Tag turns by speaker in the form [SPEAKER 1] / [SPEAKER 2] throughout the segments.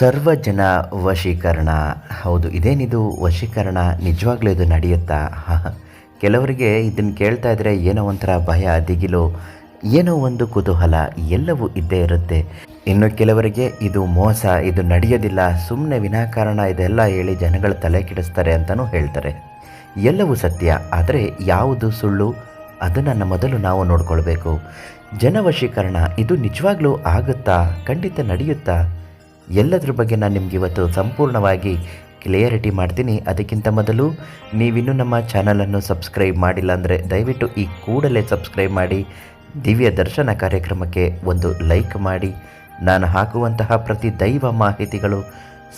[SPEAKER 1] ಸರ್ವಜನ ವಶೀಕರಣ. ಹೌದು, ಇದೇನಿದು ವಶೀಕರಣ? ನಿಜವಾಗ್ಲೂ ಇದು ನಡೆಯುತ್ತಾ? ಕೆಲವರಿಗೆ ಇದನ್ನು ಕೇಳ್ತಾ ಇದ್ದರೆ ಏನೋ ಒಂಥರ ಭಯ, ದಿಗಿಲು, ಏನೋ ಒಂದು ಕುತೂಹಲ, ಎಲ್ಲವೂ ಇದ್ದೇ ಇರುತ್ತೆ. ಇನ್ನು ಕೆಲವರಿಗೆ ಇದು ಮೋಸ, ಇದು ನಡೆಯೋದಿಲ್ಲ. ಸುಮ್ಮನೆ ವಿನಾಕಾರಣ, ಇದೆಲ್ಲ ಹೇಳಿ ಜನಗಳ ತಲೆ ಕೆಡಿಸ್ತಾರೆ ಅಂತಲೂ ಹೇಳ್ತಾರೆ. ಎಲ್ಲವೂ ಸತ್ಯ, ಆದರೆ ಯಾವುದು ಸುಳ್ಳು? ಅದನ್ನು ಮೊದಲು ನಾವು ನೋಡ್ಕೊಳ್ಬೇಕು. ಜನವಶೀಕರಣ ಇದು ನಿಜವಾಗ್ಲೂ ಆಗುತ್ತಾ? ಖಂಡಿತ ನಡೆಯುತ್ತಾ? ಎಲ್ಲದ್ರ ಬಗ್ಗೆ ನಾನು ನಿಮ್ಗೆ ಇವತ್ತು ಸಂಪೂರ್ಣವಾಗಿ ಕ್ಲಿಯರಿಟಿ ಮಾಡ್ತೀನಿ. ಅದಕ್ಕಿಂತ ಮೊದಲು ನೀವಿನ್ನೂ ನಮ್ಮ ಚಾನಲನ್ನು ಸಬ್ಸ್ಕ್ರೈಬ್ ಮಾಡಿಲ್ಲ ಅಂದರೆ ದಯವಿಟ್ಟು ಈ ಕೂಡಲೇ ಸಬ್ಸ್ಕ್ರೈಬ್ ಮಾಡಿ. ದಿವ್ಯ ದರ್ಶನ ಕಾರ್ಯಕ್ರಮಕ್ಕೆ ಒಂದು ಲೈಕ್ ಮಾಡಿ. ನಾನು ಹಾಕುವಂತಹ ಪ್ರತಿ ದೈವ ಮಾಹಿತಿಗಳು,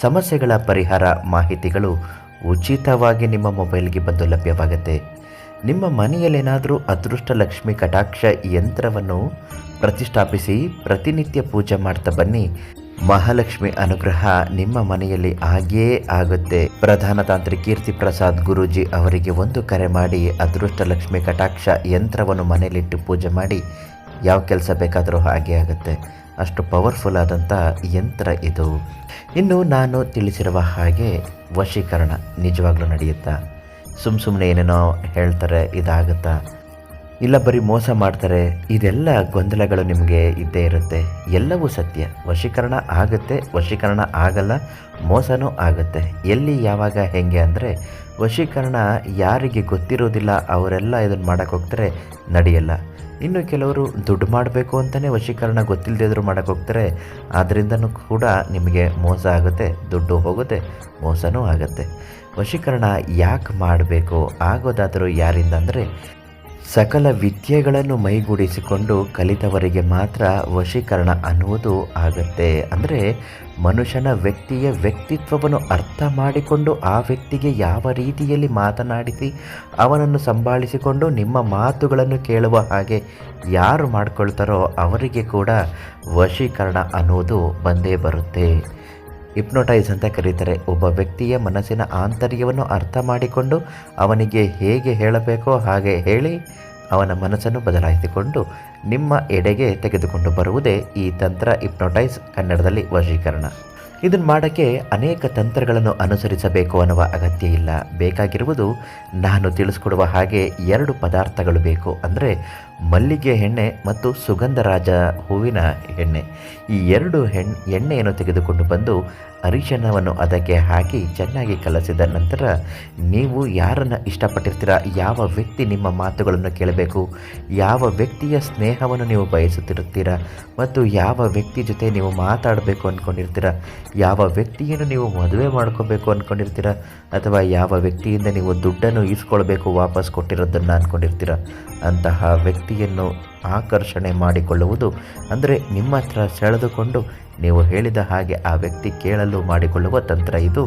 [SPEAKER 1] ಸಮಸ್ಯೆಗಳ ಪರಿಹಾರ ಮಾಹಿತಿಗಳು ಉಚಿತವಾಗಿ ನಿಮ್ಮ ಮೊಬೈಲ್ಗೆ ಬಂದು ಲಭ್ಯವಾಗುತ್ತೆ. ನಿಮ್ಮ ಮನೆಯಲ್ಲೇನಾದರೂ ಅದೃಷ್ಟ ಲಕ್ಷ್ಮಿ ಕಟಾಕ್ಷ ಯಂತ್ರವನ್ನು ಪ್ರತಿಷ್ಠಾಪಿಸಿ ಪ್ರತಿನಿತ್ಯ ಪೂಜೆ ಮಾಡ್ತಾ ಬನ್ನಿ. ಮಹಾಲಕ್ಷ್ಮಿ ಅನುಗ್ರಹ ನಿಮ್ಮ ಮನೆಯಲ್ಲಿ ಆಗಿಯೇ ಆಗುತ್ತೆ. ಪ್ರಧಾನ ತಾಂತ್ರಿಕ ಕೀರ್ತಿ ಪ್ರಸಾದ್ ಗುರೂಜಿ ಅವರಿಗೆ ಒಂದು ಕರೆ ಮಾಡಿ ಅದೃಷ್ಟ ಲಕ್ಷ್ಮಿ ಕಟಾಕ್ಷ ಯಂತ್ರವನ್ನು ಮನೆಯಲ್ಲಿಟ್ಟು ಪೂಜೆ ಮಾಡಿ. ಯಾವ ಕೆಲಸ ಬೇಕಾದರೂ ಹಾಗೆ ಆಗುತ್ತೆ. ಅಷ್ಟು ಪವರ್ಫುಲ್ ಆದಂಥ ಯಂತ್ರ ಇದು. ಇನ್ನು ನಾನು ತಿಳಿಸಿರುವ ಹಾಗೆ ವಶೀಕರಣ ನಿಜವಾಗ್ಲೂ ನಡೆಯುತ್ತಾ? ಸುಮ್ಮ ಸುಮ್ಮನೆ ಏನೇನೋ ಹೇಳ್ತಾರೆ ಇದಾಗುತ್ತಾ? ಇಲ್ಲ ಬರೀ ಮೋಸ ಮಾಡ್ತಾರೆ, ಇದೆಲ್ಲ ಗೊಂದಲಗಳು ನಿಮಗೆ ಇದ್ದೇ ಇರುತ್ತೆ. ಎಲ್ಲವೂ ಸತ್ಯ. ವಶೀಕರಣ ಆಗುತ್ತೆ, ವಶೀಕರಣ ಆಗಲ್ಲ, ಮೋಸನೂ ಆಗುತ್ತೆ. ಎಲ್ಲಿ, ಯಾವಾಗ, ಹೆಂಗೆ ಅಂದರೆ, ವಶೀಕರಣ ಯಾರಿಗೆ ಗೊತ್ತಿರೋದಿಲ್ಲ, ಅವರೆಲ್ಲ ಇದನ್ನು ಮಾಡೋಕ್ಕೆ ಹೋಗ್ತಾರೆ, ನಡೆಯಲ್ಲ. ಇನ್ನು ಕೆಲವರು ದುಡ್ಡು ಮಾಡಬೇಕು ಅಂತಲೇ ವಶೀಕರಣ ಗೊತ್ತಿಲ್ಲದೆ ಇದ್ರೂ ಮಾಡೋಕ್ಕೆ ಹೋಗ್ತಾರೆ. ಆದ್ದರಿಂದನೂ ಕೂಡ ನಿಮಗೆ ಮೋಸ ಆಗುತ್ತೆ, ದುಡ್ಡು ಹೋಗುತ್ತೆ, ಮೋಸನೂ ಆಗುತ್ತೆ. ವಶೀಕರಣ ಯಾಕೆ ಮಾಡಬೇಕು, ಆಗೋದಾದರೂ ಯಾರಿಂದ ಅಂದರೆ ಸಕಲ ವಿದ್ಯೆಗಳನ್ನು ಮೈಗೂಡಿಸಿಕೊಂಡು ಕಲಿತವರಿಗೆ ಮಾತ್ರ ವಶೀಕರಣ ಅನ್ನುವುದು ಆಗುತ್ತೆ. ಅಂದರೆ ಮನುಷ್ಯನ ವ್ಯಕ್ತಿಯ ವ್ಯಕ್ತಿತ್ವವನ್ನು ಅರ್ಥ ಮಾಡಿಕೊಂಡು ಆ ವ್ಯಕ್ತಿಗೆ ಯಾವ ರೀತಿಯಲ್ಲಿ ಮಾತನಾಡಿಸಿ ಅವನನ್ನು ಸಂಭಾಳಿಸಿಕೊಂಡು ನಿಮ್ಮ ಮಾತುಗಳನ್ನು ಕೇಳುವ ಹಾಗೆ ಯಾರು ಮಾಡ್ಕೊಳ್ತಾರೋ ಅವರಿಗೆ ಕೂಡ ವಶೀಕರಣ ಅನ್ನುವುದು ಬಂದೇ ಬರುತ್ತೆ. ಹಿಪ್ನೋಟೈಸ್ ಅಂತ ಕರೀತಾರೆ. ಒಬ್ಬ ವ್ಯಕ್ತಿಯ ಮನಸ್ಸಿನ ಆಂತರ್ಯವನ್ನು ಅರ್ಥ ಮಾಡಿಕೊಂಡು ಅವನಿಗೆ ಹೇಗೆ ಹೇಳಬೇಕೋ ಹಾಗೆ ಹೇಳಿ ಅವನ ಮನಸ್ಸನ್ನು ಬದಲಾಯಿಸಿಕೊಂಡು ನಿಮ್ಮ ಎಡೆಗೆ ತೆಗೆದುಕೊಂಡು ಬರುವುದೇ ಈ ತಂತ್ರ ಹಿಪ್ನೋಟೈಸ್ ಕನ್ನಡದಲ್ಲಿ ವಶೀಕರಣ ಇದನ್ನು ಮಾಡೋಕ್ಕೆ ಅನೇಕ ತಂತ್ರಗಳನ್ನು ಅನುಸರಿಸಬೇಕು ಅನ್ನುವ ಅಗತ್ಯ ಇಲ್ಲ. ಬೇಕಾಗಿರುವುದು ನಾನು ತಿಳಿಸ್ಕೊಡುವ ಹಾಗೆ ಎರಡು ಪದಾರ್ಥಗಳು ಬೇಕು. ಅಂದರೆ ಮಲ್ಲಿಗೆ ಎಣ್ಣೆ ಮತ್ತು ಸುಗಂಧರಾಜ ಹೂವಿನ ಎಣ್ಣೆ. ಈ ಎರಡು ಹೆಣ್, ಎಣ್ಣೆಯನ್ನು ತೆಗೆದುಕೊಂಡು ಬಂದು ಅರಿಶಿಣವನ್ನು ಅದಕ್ಕೆ ಹಾಕಿ ಚೆನ್ನಾಗಿ ಕಲಸಿದ ನಂತರ, ನೀವು ಯಾರನ್ನು ಇಷ್ಟಪಟ್ಟಿರ್ತೀರ? ಯಾವ ವ್ಯಕ್ತಿ ನಿಮ್ಮ ಮಾತುಗಳನ್ನು ಕೇಳಬೇಕು? ಯಾವ ವ್ಯಕ್ತಿಯ ಸ್ನೇಹವನ್ನು ನೀವು ಬಯಸುತ್ತಿರುತ್ತೀರಾ? ಮತ್ತು ಯಾವ ವ್ಯಕ್ತಿ ಜೊತೆ ನೀವು ಮಾತಾಡಬೇಕು ಅಂದ್ಕೊಂಡಿರ್ತೀರ ಯಾವ ವ್ಯಕ್ತಿಯನ್ನು ನೀವು ಮದುವೆ ಮಾಡ್ಕೋಬೇಕು ಅಂದ್ಕೊಂಡಿರ್ತೀರಾ ಅಥವಾ ಯಾವ ವ್ಯಕ್ತಿಯಿಂದ ನೀವು ದುಡ್ಡನ್ನು ಈಸ್ಕೊಳ್ಬೇಕು ವಾಪಸ್ ಕೊಟ್ಟಿರೋದನ್ನು ಅಂದ್ಕೊಂಡಿರ್ತೀರಾ ಅಂತಹ ವ್ಯಕ್ತಿಯನ್ನು ಆಕರ್ಷಣೆ ಮಾಡಿಕೊಳ್ಳುವುದು, ಅಂದರೆ ನಿಮ್ಮ ಹತ್ರ ಸೆಳೆದುಕೊಂಡು ನೀವು ಹೇಳಿದ ಹಾಗೆ ಆ ವ್ಯಕ್ತಿ ಕೇಳಲು ಮಾಡಿಕೊಳ್ಳುವ ತಂತ್ರ ಇದು.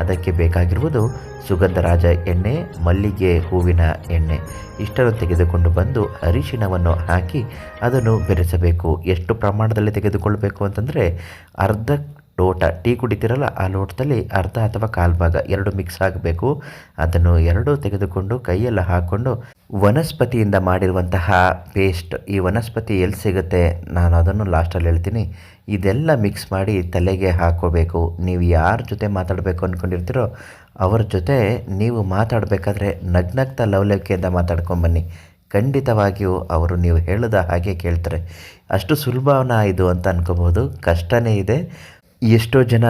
[SPEAKER 1] ಅದಕ್ಕೆ ಬೇಕಾಗಿರುವುದು ಸುಗಂಧರಾಜ ಎಣ್ಣೆ, ಮಲ್ಲಿಗೆ ಹೂವಿನ ಎಣ್ಣೆ. ಇಷ್ಟನ್ನು ತೆಗೆದುಕೊಂಡು ಬಂದು ಅರಿಶಿಣವನ್ನು ಹಾಕಿ ಅದನ್ನು ಬೆರೆಸಬೇಕು. ಎಷ್ಟು ಪ್ರಮಾಣದಲ್ಲಿ ತೆಗೆದುಕೊಳ್ಳಬೇಕು ಅಂತಂದರೆ ಅರ್ಧ ಲೋಟ ಟೀ ಕುಡಿತೀರಲ್ಲ, ಆ ಲೋಟದಲ್ಲಿ ಅರ್ಧ ಅಥವಾ ಕಾಲು ಭಾಗ ಎರಡು ಮಿಕ್ಸ್ ಆಗಬೇಕು. ಅದನ್ನು ಎರಡೂ ತೆಗೆದುಕೊಂಡು ಕೈಯೆಲ್ಲ ಹಾಕ್ಕೊಂಡು ವನಸ್ಪತಿಯಿಂದ ಮಾಡಿರುವಂತಹ ಪೇಸ್ಟ್ ಈ ವನಸ್ಪತಿ ಎಲ್ಲಿ ಸಿಗುತ್ತೆ ನಾನು ಅದನ್ನು ಲಾಸ್ಟಲ್ಲಿ ಹೇಳ್ತೀನಿ. ಇದೆಲ್ಲ ಮಿಕ್ಸ್ ಮಾಡಿ ತಲೆಗೆ ಹಾಕೋಬೇಕು. ನೀವು ಯಾರ ಜೊತೆ ಮಾತಾಡಬೇಕು ಅಂದ್ಕೊಂಡಿರ್ತೀರೋ ಅವರ ಜೊತೆ ನೀವು ಮಾತಾಡಬೇಕಾದ್ರೆ ನಗ್ನಗ್ತಾ ಲವಲವಿಕೆಯಿಂದ ಮಾತಾಡ್ಕೊಂಬನ್ನಿ. ಖಂಡಿತವಾಗಿಯೂ ಅವರು ನೀವು ಹೇಳಿದ ಹಾಗೆ ಕೇಳ್ತಾರೆ. ಅಷ್ಟು ಸುಲಭನ ಇದು ಅಂತ ಅನ್ಕೋಬೋದು ಕಷ್ಟನೇ ಇದೆ. ಎಷ್ಟೋ ಜನ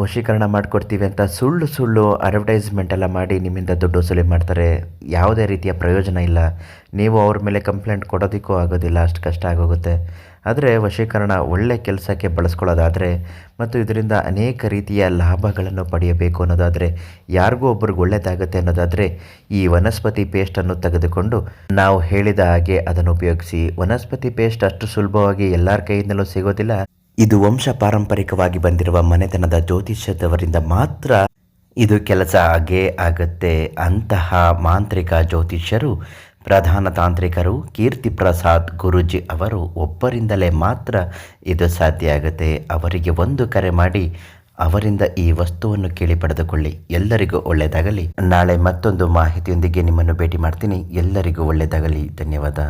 [SPEAKER 1] ವಶೀಕರಣ ಮಾಡಿಕೊಡ್ತೀವಿ ಅಂತ ಸುಳ್ಳು ಸುಳ್ಳು ಅಡ್ವರ್ಟೈಸ್ಮೆಂಟ್ ಎಲ್ಲ ಮಾಡಿ ನಿಮ್ಮಿಂದ ದುಡ್ಡು ವಸೂಲಿ ಮಾಡ್ತಾರೆ. ಯಾವುದೇ ರೀತಿಯ ಪ್ರಯೋಜನ ಇಲ್ಲ. ನೀವು ಅವ್ರ ಮೇಲೆ ಕಂಪ್ಲೇಂಟ್ ಕೊಡೋದಕ್ಕೂ ಆಗೋದಿಲ್ಲ, ಅಷ್ಟು ಕಷ್ಟ ಆಗೋಗುತ್ತೆ. ಆದರೆ ವಶೀಕರಣ ಒಳ್ಳೆ ಕೆಲಸಕ್ಕೆ ಬಳಸ್ಕೊಳ್ಳೋದಾದರೆ ಮತ್ತು ಇದರಿಂದ ಅನೇಕ ರೀತಿಯ ಲಾಭಗಳನ್ನು ಪಡೆಯಬೇಕು ಅನ್ನೋದಾದರೆ, ಯಾರಿಗೂ ಒಬ್ರಿಗೆ ಒಳ್ಳೆಯದಾಗುತ್ತೆ ಅನ್ನೋದಾದರೆ ಈ ವನಸ್ಪತಿ ಪೇಸ್ಟನ್ನು ತೆಗೆದುಕೊಂಡು ನಾವು ಹೇಳಿದ ಹಾಗೆ ಅದನ್ನು ಉಪಯೋಗಿಸಿ. ವನಸ್ಪತಿ ಪೇಸ್ಟ್ ಅಷ್ಟು ಸುಲಭವಾಗಿ ಎಲ್ಲರ ಕೈಯಿಂದಲೂ ಸಿಗೋದಿಲ್ಲ. ಇದು ವಂಶ ಪಾರಂಪರಿಕವಾಗಿ ಬಂದಿರುವ ಮನೆತನದ ಜ್ಯೋತಿಷ್ಯದವರಿಂದ ಮಾತ್ರ ಇದು ಕೆಲಸ ಆಗೇ ಆಗುತ್ತೆ. ಅಂತಹ ಮಾಂತ್ರಿಕ ಜ್ಯೋತಿಷ್ಯರು, ಪ್ರಧಾನ ತಾಂತ್ರಿಕರು, ಕೀರ್ತಿ ಪ್ರಸಾದ್ ಗುರೂಜಿ ಅವರು ಒಬ್ಬರಿಂದಲೇ ಮಾತ್ರ ಇದು ಸಾಧ್ಯ ಆಗುತ್ತೆ. ಅವರಿಗೆ ಒಂದು ಕರೆ ಮಾಡಿ, ಅವರಿಂದ ಈ ವಸ್ತುವನ್ನು ಕೇಳಿ ಪಡೆದುಕೊಳ್ಳಿ. ಎಲ್ಲರಿಗೂ ಒಳ್ಳೆಯದಾಗಲಿ. ನಾಳೆ ಮತ್ತೊಂದು ಮಾಹಿತಿಯೊಂದಿಗೆ ನಿಮ್ಮನ್ನು ಭೇಟಿ ಮಾಡ್ತೀನಿ. ಎಲ್ಲರಿಗೂ ಒಳ್ಳೆಯದಾಗಲಿ. ಧನ್ಯವಾದ.